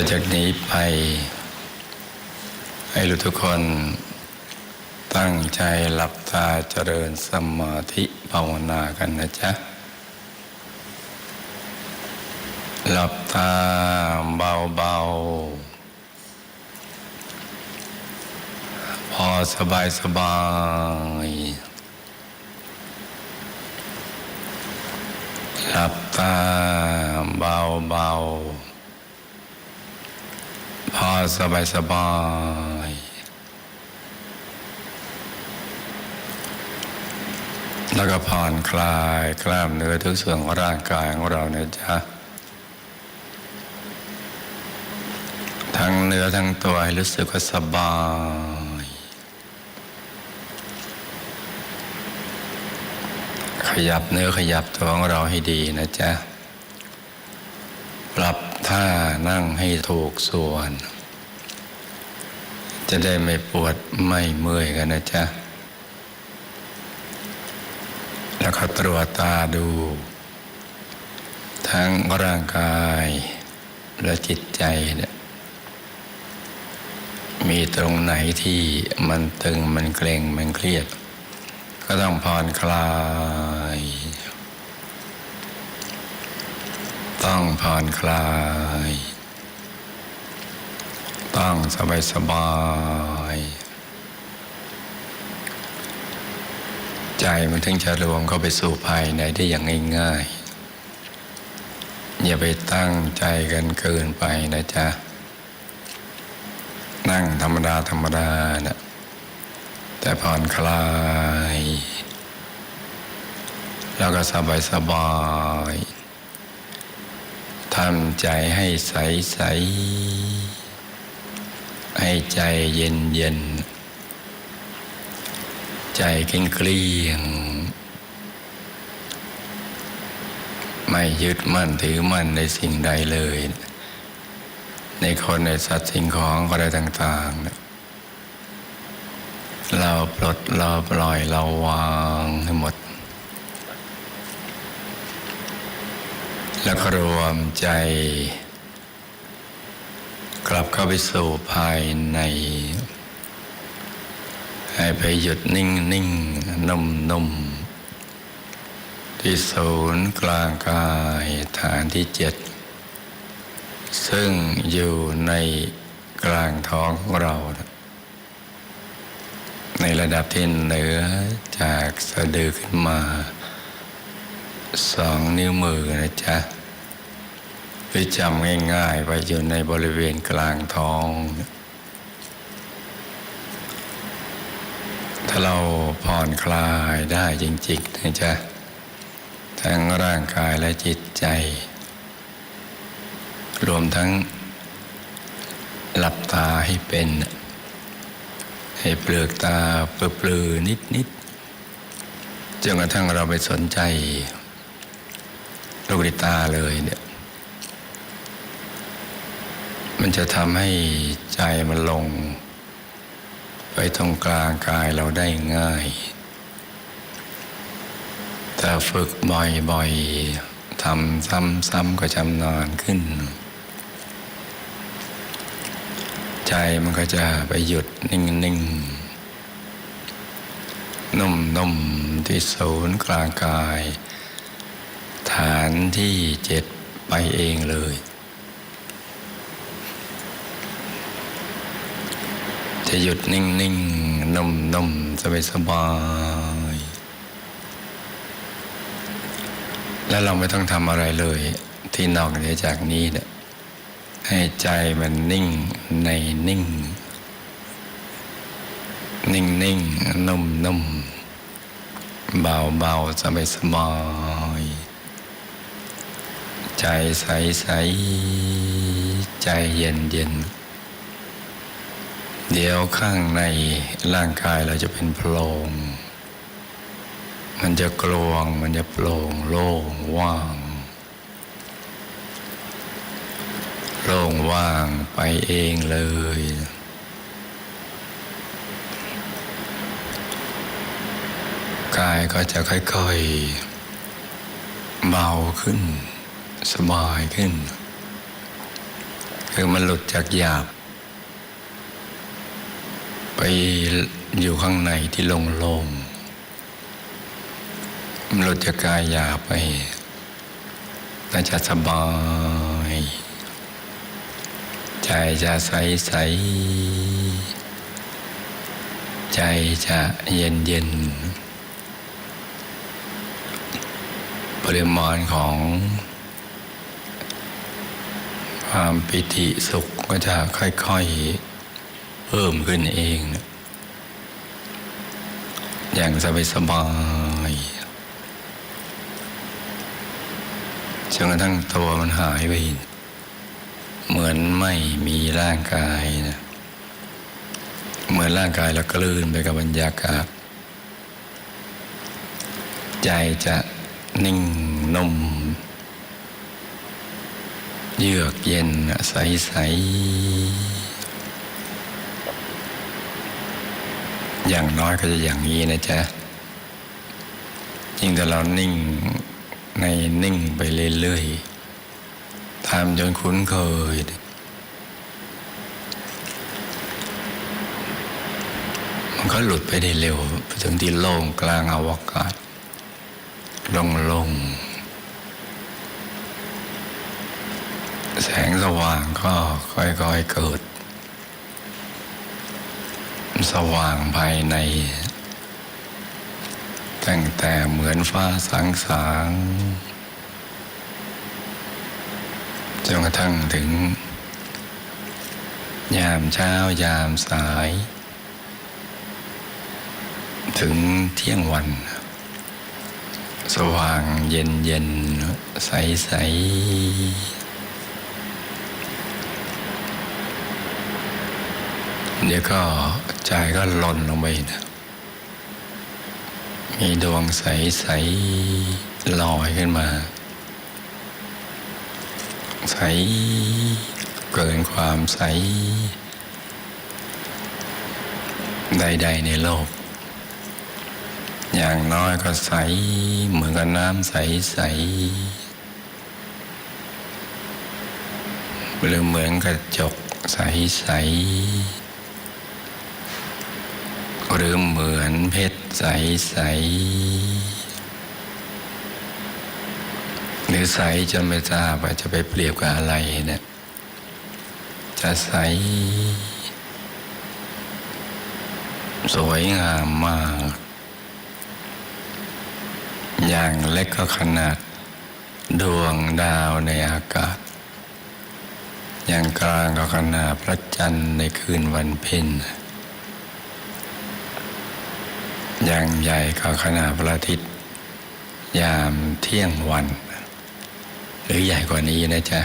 ่อจากนี้ไป ให้รู้ทุกคนตั้งใจหลับตาเจริญสมาธิภาวนากันนะจ๊ะ หลับตาเบาๆ พอสบายสบายๆหลับตาเบาๆ อสบายสบายๆแล้วก็ผ่อนคลายกล้ามเนื้อทุกส่วนของร่างกายของเราเนะจ๊ะทั้งเนื้อทั้งตัวให้รู้สึกว่าสบายขยับเนื้อขยับตัวของเราให้ดีนะจ๊ะ ปรับ ท่านั่งให้ถูกส่วน จะได้ไม่ปวดไม่เมื่อยกันนะจ๊ะ แล้วก็ตรวจตาดู ทั้งร่างกายและจิตใจเนี่ยมีตรงไหนที่มันตึงมันเกร็งมันเครียด ก็ต้องผ่อนคลาย ต้องผ่อนคลาย ต้องสบายสบาย ใจมันถึงจะรวมเข้าไปสู่ภายในได้อย่างง่ายๆ อย่าไปตั้งใจกันเกินไปนะจ๊ะ นั่งธรรมดาธรรมดานะแต่ผ่อนคลาย แล้วก็สบายสบาย ทำใจให้ใสใสให้ใจเย็นเย็น ใจเกลี้ยงเกลี้ยง ไม่ยึดมั่นถือมั่นในสิ่งใดเลย ในคนในสัตว์สิ่งของอะไรต่างๆ เราปลดเราปล่อยเราวางให้หมด แล้วก็รวมใจ กลับเข้าไปสู่ภายใน ให้ไปหยุดนิ่งนิ่งนุ่มนุ่มที่ศูนย์กลางกายฐานที่เจ็ด ซึ่งอยู่ในกลางท้องของเรา ในระดับที่เหนือจากสะดือขึ้นมา สองนิ้วมือนะจ๊ะหรือจำง่ายๆไปอยู่ในบริเวณกลางท้อง ถ้าเราผ่อนคลายได้จริงๆนะจ๊ะทั้งร่างกายและจิตใจ รวมทั้งหลับตาให้เป็น ให้เปลือกตาเปลือๆนิดๆจนกระทั่งเราไปสนใจ ลูกในตาเลยเนี่ย มันจะทำให้ใจมันลง ไปตรงกลางกายเราได้ง่าย แต่ฝึกบ่อยๆทำซ้ำๆก็จำนานขึ้น ใจมันก็จะไปหยุดนิ่งๆนุ่มๆที่ศูนย์กลางกายานที่เจ็ดไปเองเลย จะหยุดนิ่งๆนุ่มๆสบายๆแล้วเราไม่ต้องทำอะไรเลย ที่นอกเหนือจากนี้เนี่ยให้ใจมันนิ่งในนิ่ง นิ่งนิ่งนุ่มนุ่มเบาเบาสบายสบาย ใจใสใสใจเย็นเย็น เดี๋ยวข้างในร่างกายเราจะเป็นโพรง มันจะกลวง มันจะโปร่งโล่งว่างโล่งว่างไปเองเลย กายก็จะค่อยๆ เบาขึ้น สบายขึ้น คือมันหลุดจากหยาบ ไปอยู่ข้างในที่โลงมันหลุดจากกายหยาบไปน่าจะสบาย ใจจะใสใสใจจะเย็นเย็นปริมาณของ ความปิติสุขก็จะค่อยๆ เพิ่มขึ้นเอง อย่างสบายสบายๆจนกระทั่งตัวมันหายไป เหมือนไม่มีร่างกายนะเหมือนร่างกายเรากลืนไปกับบรรยากาศ ใจจะนิ่งนุ่ม เยือกเย็นใสใสๆอย่างน้อยก็จะอย่างนี้นะจ๊ะยิ่งแต่เรานิ่งในนิ่งไปเรื่อยๆทำจนคุ้นเคย มันก็หลุดไปได้เร็วไปถึงที่โล่งกลางอวกาศลงลงๆ แสงสว่างก็ค่อยๆเกิด สว่างภายใน ตั้งแต่เหมือนฟ้าสางสางๆจนกระทั่งถึง ยามเช้ายามสาย ถึงเที่ยงวัน สว่างเย็นเย็นใสใส เดี๋ยวก็ใจก็หล่นลงไปนะมีดวงใสใสลอยขึ้นมา ใสเกินความใส ใด ๆ ในโลก อย่างน้อยก็ใส เหมือนกับน้ำใสใสหรือเหมือนกระจกใสใส หรือเหมือนเพชรใสใสหรือใสจนไม่ทราบว่าจะไปเปรียบกับอะไรเนี่ยจะใส สวยงามมาก อย่างเล็กก็ขนาด ดวงดาวในอากาศ อย่างกลางก็ขนาดพระจันทร์ในคืนวันเพ็ญ อย่างใหญ่ก็ขนาดพระอาทิตย์ ยามเที่ยงวัน หรือใหญ่กว่านี้นะจ๊ะ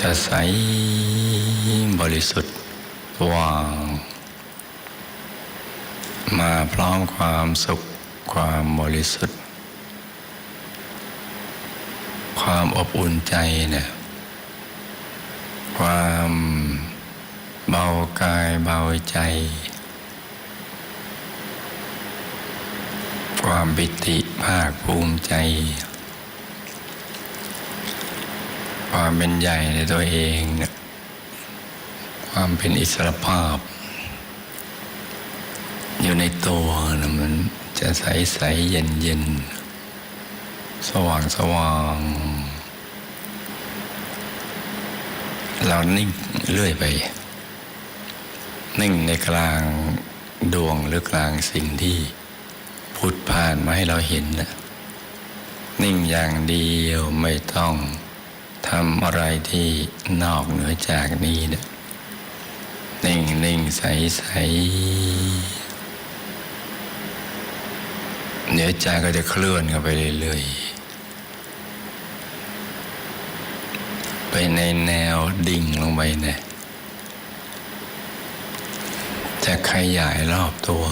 จะใสบริสุทธิ์ว่าง มาพร้อมความสุขความบริสุทธิ์ ความอบอุ่นใจเนี่ยความ เบากายเบาใจ ความปิติภาคภูมิใจ ความเป็นใหญ่ในตัวเองเนี่ยความเป็นอิสระภาพ อยู่ในตัวนะมันจะใสใสเย็นเย็นสว่างสว่างเรานิ่งเรื่อยไป นิ่งในกลางดวงหรือกลางสิ่งที่พุดผ่านมาให้เราเห็นนะนิ่งอย่างเดียวไม่ต้องทำอะไรที่นอกเหนือจากนี้เนะนิ่งนิ่งใสใสเนื้อใจก็จะเคลื่อนเข้าไปเรื่อยๆไปในแนวดิ่งลงไปเนี่ย จะขยายรอบตัว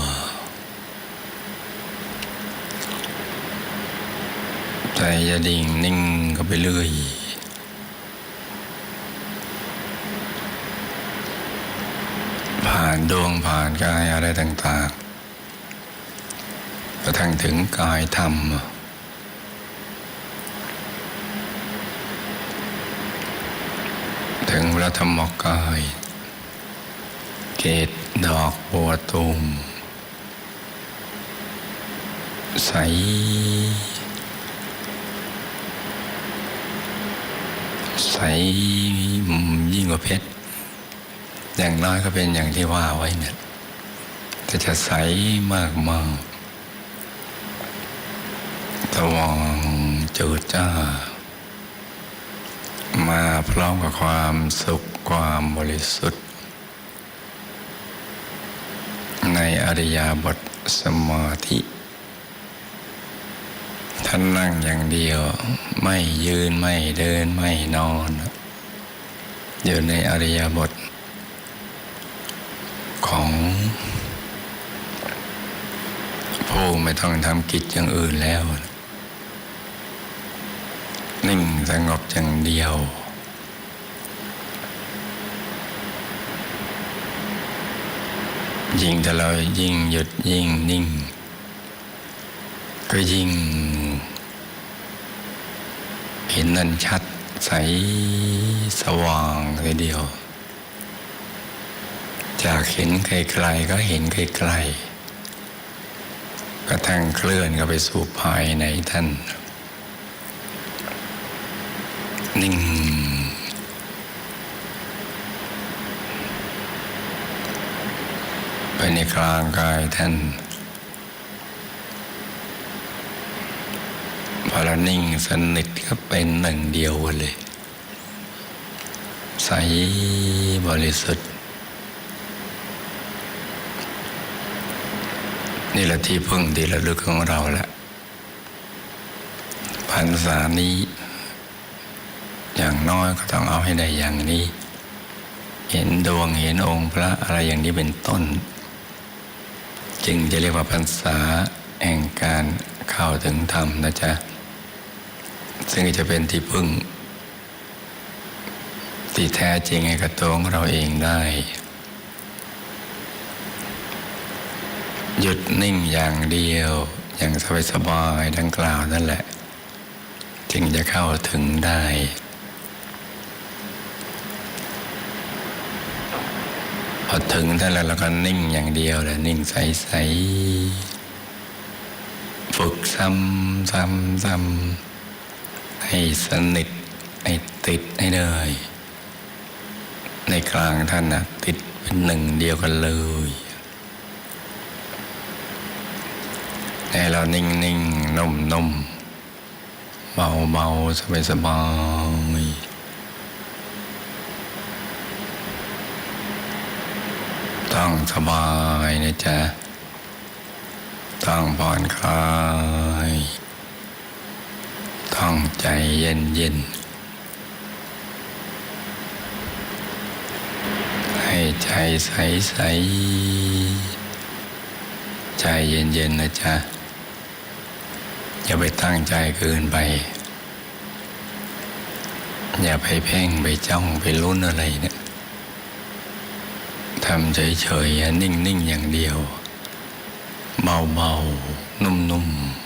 ใจจะดิ่งนิ่งก็ไปเรื่อยผ่านดวงผ่านกายอะไรต่างๆกระทั่งถึงกายธรรมถึงพระธรรมกาย เกตดอกบัวตูมใส ใสยิ่งกว่าเพชร อย่างน้อยก็เป็นอย่างที่ว่าไว้เนี่ยแต่จะใสมากมากตะวองจืดจ้า มาพร้อมกับความสุขความบริสุทธิ์ ใน อริยาบทสมาธิท่านนั่งอย่างเดียว ไม่ยืนไม่เดินไม่นอน อยู่ในอริยบท ของผู้ไม่ต้องทำกิจอย่างอื่นแล้ว นิ่งสงบอย่างเดียว ยิ่งแต่เรายิ่งหยุดยิ่งนิ่ง ก็ยิ่ง เห็นนั่นชัดใสสว่างเลยเดียว จากเห็นไกลๆก็เห็นไกลๆกระทั่งเคลื่อนก็ไปสู่ภายในท่าน นิ่ง ไป ในกลางกายท่าน พอเรานิ่งสนิทก็เป็นหนึ่งเดียวกันเลย ใสบริสุทธิ์ นี่แหละที่พึ่งที่ระลึกของเราแหละพรรษานี้ อย่างน้อยก็ต้องเอาให้ได้อย่างนี้เห็นดวงเห็นองค์พระอะไรอย่างนี้เป็นต้น จึงจะเรียกว่าพรรษาแห่งการเข้าถึงธรรมนะจ๊ะ ซึ่งจะเป็นที่พึ่ง ที่แท้จริงให้กับตัวของเราเองได้ หยุดนิ่งอย่างเดียว อย่างสบายๆดังกล่าวนั่นแหละ จึงจะเข้าถึงได้ พอ ถึงท่านแล้วเราก็นิ่งอย่างเดียวแหละนิ่งใสๆฝึกซ้ำซ้ำซ้ำให้สนิทให้ติดให้เลย ในกลางท่านนะติดเป็นหนึ่งเดียวกันเลยให้เรานิ่งนิ่งนุ่มนุ่มเบาเบาสบายสบายต้อง สบายนะจ๊ะต้องผ่อนคลายต้องใจเย็นเย็นให้ใจใสใสใจเย็นเย็นนะจ๊ะ อย่าไปตั้งใจเกินไป อย่าไปเพ่งไปจ้องไปลุ้นอะไรเนี่ย ทำเฉยๆนิ่งๆอย่างเดียว เบาๆ นุ่มๆ